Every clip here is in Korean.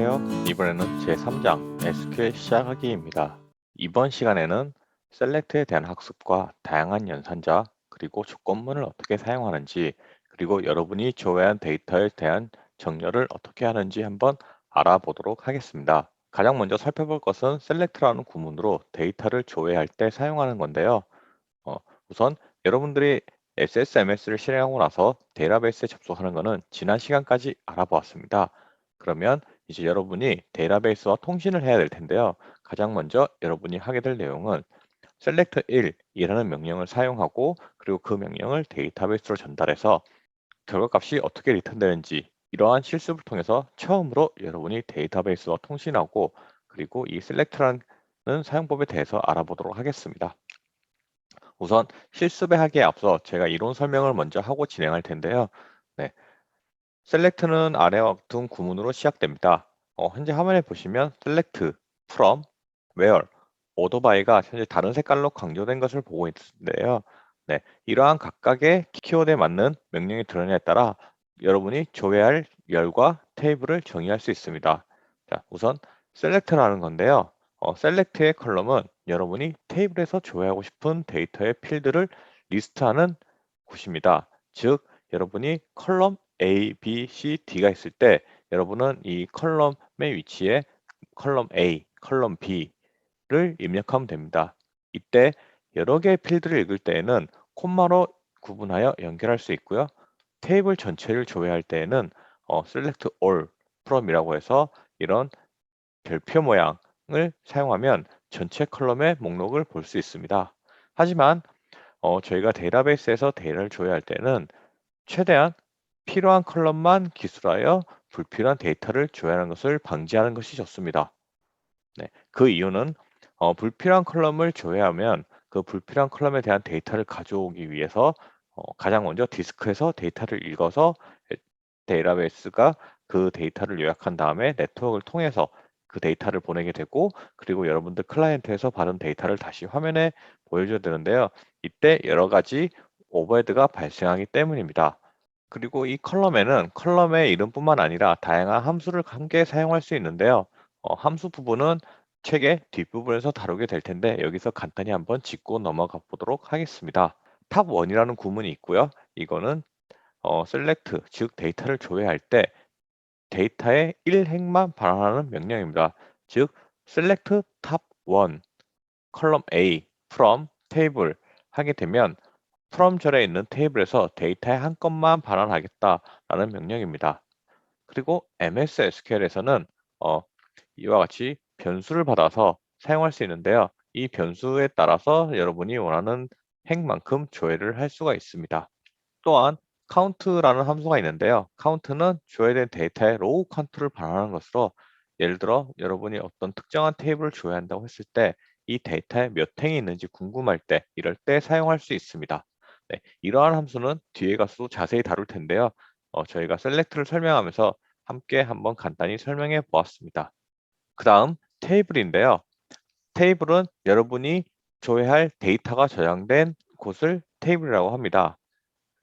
안녕하세요. 이번에는 제3장 SQL 시작하기입니다. 이번 시간에는 셀렉트에 대한 학습과 다양한 연산자 그리고 조건문을 어떻게 사용하는지 그리고 여러분이 조회한 데이터에 대한 정렬을 어떻게 하는지 한번 알아보도록 하겠습니다. 가장 먼저 살펴볼 것은 select라는 구문으로 데이터를 조회할 때 사용하는 건데요. 어, 우선 여러분들이 SSMS를 실행하고 나서 데이터베이스에 접속하는 것은 지난 시간까지 알아보았습니다. 그러면 이제 여러분이 데이터베이스와 통신을 해야 될 텐데요. 가장 먼저 여러분이 하게 될 내용은 select 1이라는 명령을 사용하고 그리고 그 명령을 데이터베이스로 전달해서 결과값이 어떻게 리턴되는지 이러한 실습을 통해서 처음으로 여러분이 데이터베이스와 통신하고 그리고 이 select라는 사용법에 대해서 알아보도록 하겠습니다. 우선 실습에 하기에 앞서 제가 이론 설명을 먼저 하고 진행할 텐데요. 네. select는 아래와 같은 구문으로 시작됩니다. 어, 현재 화면에 보시면 select, from, where, by가 현재 다른 색깔로 강조된 것을 보고 있는데요. 네, 이러한 각각의 키워드에 맞는 명령이 들어냐에 따라 여러분이 조회할 열과 테이블을 정의할 수 있습니다. 자, 우선 select라는 건데요. 어, select의 컬럼은 여러분이 테이블에서 조회하고 싶은 데이터의 필드를 리스트하는 곳입니다. 즉, 여러분이 컬럼 A, B, C, D가 있을 때 여러분은 이 컬럼의 위치에 컬럼 A, 컬럼 B를 입력하면 됩니다. 이때 여러 개의 필드를 읽을 때에는 콤마로 구분하여 연결할 수 있고요. 테이블 전체를 조회할 때에는 어, select all from이라고 해서 이런 별표 모양을 사용하면 전체 컬럼의 목록을 볼 수 있습니다. 하지만 어, 저희가 데이터베이스에서 데이터를 조회할 때는 최대한 필요한 컬럼만 기술하여 불필요한 데이터를 조회하는 것을 방지하는 것이 좋습니다. 네, 그 이유는 어, 불필요한 컬럼을 조회하면 그 불필요한 컬럼에 대한 데이터를 가져오기 위해서 어, 가장 먼저 디스크에서 데이터를 읽어서 데이터베이스가 그 데이터를 요약한 다음에 네트워크를 통해서 그 데이터를 보내게 되고 그리고 여러분들 클라이언트에서 받은 데이터를 다시 화면에 보여줘야 되는데요. 이때 여러 가지 오버헤드가 발생하기 때문입니다. 그리고 이 컬럼에는 컬럼의 이름뿐만 아니라 다양한 함수를 함께 사용할 수 있는데요. 어, 함수 부분은 책의 뒷부분에서 다루게 될 텐데 여기서 간단히 한번 짚고 넘어가 보도록 하겠습니다. 탑 1이라는 구문이 있고요. 이거는 어, select, 즉 데이터를 조회할 때 데이터의 1행만 반환하는 명령입니다. 즉 select top1 컬럼 A from table 하게 되면 from 절에 있는 테이블에서 데이터의 한 건만 반환하겠다라는 명령입니다. 그리고 MS SQL에서는 어, 이와 같이 변수를 받아서 사용할 수 있는데요. 이 변수에 따라서 여러분이 원하는 행만큼 조회를 할 수가 있습니다. 또한 count라는 함수가 있는데요. count는 조회된 데이터의 로우 카운트를 반환하는 것으로 예를 들어 여러분이 어떤 특정한 테이블을 조회한다고 했을 때 이 데이터에 몇 행이 있는지 궁금할 때 이럴 때 사용할 수 있습니다. 네, 이러한 함수는 뒤에 가서 자세히 다룰 텐데요. 어, 저희가 select를 설명하면서 함께 한번 간단히 설명해 보았습니다. 그 다음 테이블인데요. 테이블은 여러분이 조회할 데이터가 저장된 곳을 테이블이라고 합니다.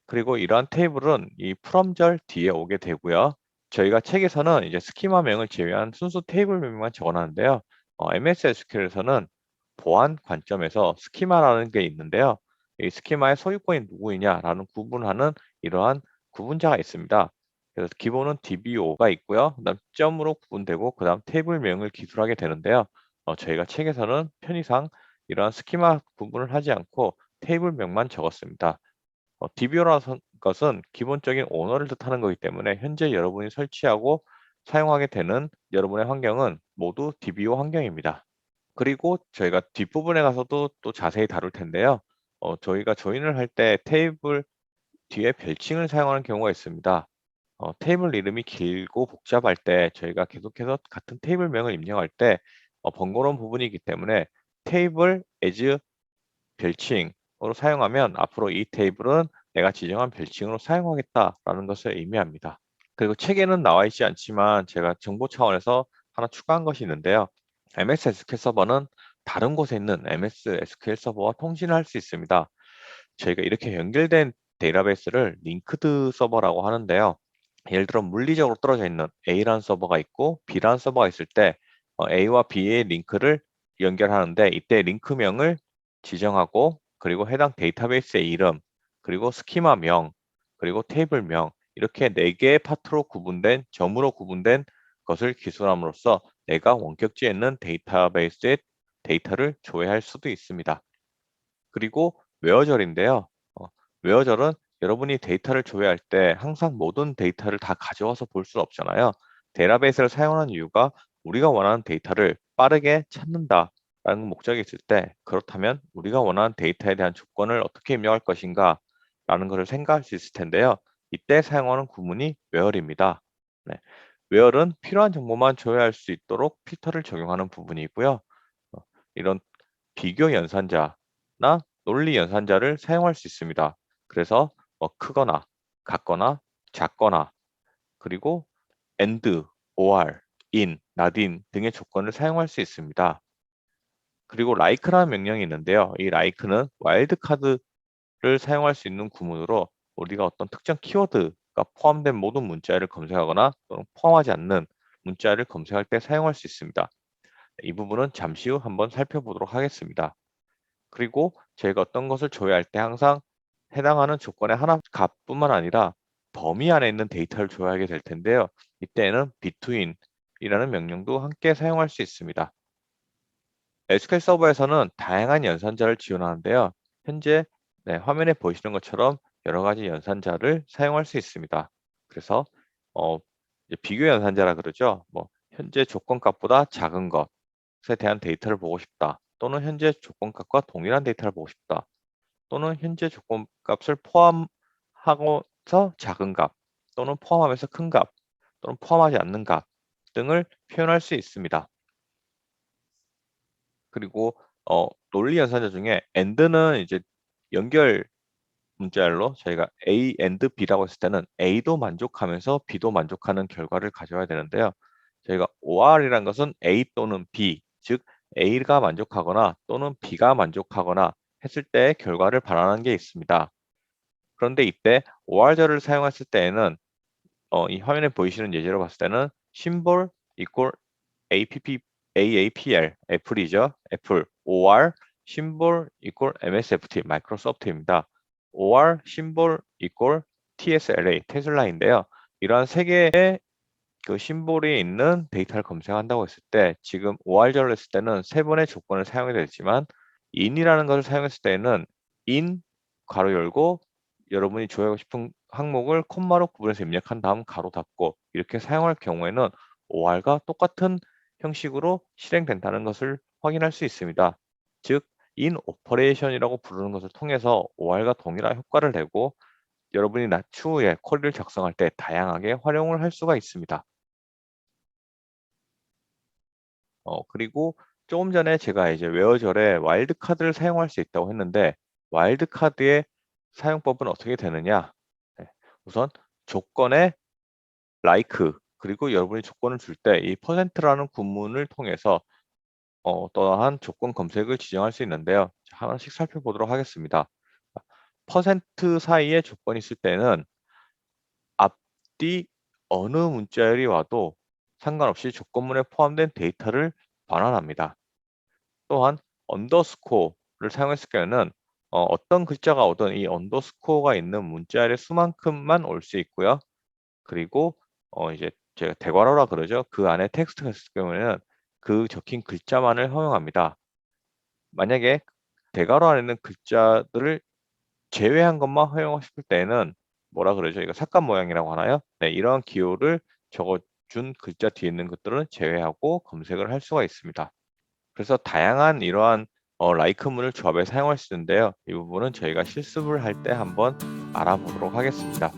그리고 이러한 테이블은 이 from절 뒤에 오게 되고요. 저희가 책에서는 이제 스키마명을 제외한 순수 테이블 명만 적어놨는데요. 어, MS SQL에서는 보안 관점에서 스키마라는 게 있는데요. 이 스키마의 소유권이 누구이냐라는 구분하는 이러한 구분자가 있습니다. 그래서 기본은 DBO가 있고요. 그다음 점으로 구분되고 그다음 테이블명을 기술하게 되는데요. 어, 저희가 책에서는 편의상 이러한 스키마 구분을 하지 않고 테이블명만 적었습니다. 어, DBO라는 것은 기본적인 오너를 뜻하는 것이기 때문에 현재 여러분이 설치하고 사용하게 되는 여러분의 환경은 모두 DBO 환경입니다. 그리고 저희가 뒷부분에 가서도 또 자세히 다룰 텐데요. 어, 저희가 조인을 할 때 테이블 뒤에 별칭을 사용하는 경우가 있습니다. 어, 테이블 이름이 길고 복잡할 때 저희가 계속해서 같은 테이블명을 입력할 때 어, 번거로운 부분이기 때문에 테이블 as 별칭으로 사용하면 앞으로 이 테이블은 내가 지정한 별칭으로 사용하겠다라는 것을 의미합니다. 그리고 책에는 나와 있지 않지만 제가 정보 차원에서 하나 추가한 것이 있는데요. MS SQL 서버는 다른 곳에 있는 MS SQL 서버와 통신을 할 수 있습니다. 저희가 이렇게 연결된 데이터베이스를 링크드 서버라고 하는데요. 예를 들어 물리적으로 떨어져 있는 A라는 서버가 있고 B라는 서버가 있을 때 어, A와 B의 링크를 연결하는데 이때 링크명을 지정하고 그리고 해당 데이터베이스의 이름 그리고 스키마명 그리고 테이블명 이렇게 네 개의 파트로 구분된 점으로 구분된 것을 기술함으로써 내가 원격지에 있는 데이터베이스의 데이터를 조회할 수도 있습니다. 그리고 웨어절인데요. 어, 웨어절은 여러분이 데이터를 조회할 때 항상 모든 데이터를 다 가져와서 볼 수 없잖아요. 데이터베이스를 사용하는 이유가 우리가 원하는 데이터를 빠르게 찾는다라는 목적이 있을 때 그렇다면 우리가 원하는 데이터에 대한 조건을 어떻게 입력할 것인가 라는 것을 생각할 수 있을 텐데요. 이때 사용하는 구문이 where입니다. 네. where은 필요한 정보만 조회할 수 있도록 필터를 적용하는 부분이고요. 어, 이런 비교 연산자나 논리 연산자를 사용할 수 있습니다. 그래서 뭐 크거나 같거나 작거나 그리고 and, or, in, not in 등의 조건을 사용할 수 있습니다. 그리고 like라는 명령이 있는데요. 이 like는 와일드카드를 사용할 수 있는 구문으로 우리가 어떤 특정 키워드가 포함된 모든 문자를 검색하거나 또는 포함하지 않는 문자를 검색할 때 사용할 수 있습니다. 이 부분은 잠시 후 한번 살펴보도록 하겠습니다. 그리고 저희가 어떤 것을 조회할 때 항상 해당하는 조건의 하나 값뿐만 아니라 범위 안에 있는 데이터를 조회하게 될 텐데요. 이때는 between이라는 명령도 함께 사용할 수 있습니다. SQL 서버에서는 다양한 연산자를 지원하는데요. 현재 네, 화면에 보시는 것처럼 여러 가지 연산자를 사용할 수 있습니다. 그래서 어, 비교 연산자라 그러죠. 뭐 현재 조건값보다 작은 것 에 대한 데이터를 보고 싶다. 또는 현재 조건값과 동일한 데이터를 보고 싶다. 또는 현재 조건값을 포함하고서 작은 값 또는 포함하면서 큰 값 또는 포함하지 않는 값 등을 표현할 수 있습니다. 그리고 어, 논리 연산자 중에 AND는 이제 연결 문자열로 저희가 A and B라고 했을 때는 A도 만족하면서 B도 만족하는 결과를 가져야 되는데요. 저희가 OR이란 것은 A 또는 B, 즉 A가 만족하거나 또는 B가 만족하거나 했을 때 결과를 반환하는 게 있습니다. 그런데 이때 OR절을 사용했을 때에는 어, 이 화면에 보이시는 예제로 봤을 때는 symbol equal app AAPL 애플이죠. 애플 OR symbol equal MSFT 마이크로소프트입니다. OR symbol equal TSLA 테슬라인데요. 이러한 세 개의 그 심볼이 있는 데이터를 검색한다고 했을 때 지금 OR절을 했을 때는 세 번의 조건을 사용해야 되지만 in이라는 것을 사용했을 때는 in 가로 열고 여러분이 조회하고 싶은 항목을 콤마로 구분해서 입력한 다음 가로 닫고 이렇게 사용할 경우에는 OR과 똑같은 형식으로 실행된다는 것을 확인할 수 있습니다. 즉, in operation이라고 부르는 것을 통해서 OR과 동일한 효과를 내고 여러분이 추후에 쿼리를 작성할 때 다양하게 활용을 할 수가 있습니다. 어, 그리고 조금 전에 제가 이제 웨어절에 와일드 카드를 사용할 수 있다고 했는데 와일드 카드의 사용법은 어떻게 되느냐? 네, 우선 조건에 like 그리고 여러분이 조건을 줄 때 이 퍼센트라는 구문을 통해서 어, 떠한 조건 검색을 지정할 수 있는데요. 하나씩 살펴보도록 하겠습니다. 퍼센트 사이에 조건이 있을 때는 앞뒤 어느 문자열이 와도 상관없이 조건문에 포함된 데이터를 반환합니다. 또한 언더스코어를 사용했을 경우에는 어, 떤 글자가 오든 이 언더스코어가 있는 문자의 수만큼만 올 수 있고요. 그리고 어, 이제 제가 대괄호라 그러죠. 그 안에 텍스트가 있을 경우에는 그 적힌 글자만을 허용합니다. 만약에 대괄호 안에 있는 글자들을 제외한 것만 허용하고 싶을 때는 뭐라 그러죠? 이거 삭감 모양이라고 하나요? 네, 이러한 기호를 적어준 글자 뒤에 있는 것들은 제외하고 검색을 할 수가 있습니다. 그래서 다양한 이러한 어, 라이크문을 조합에 사용할 수 있는데요. 이 부분은 저희가 실습을 할 때 한번 알아보도록 하겠습니다.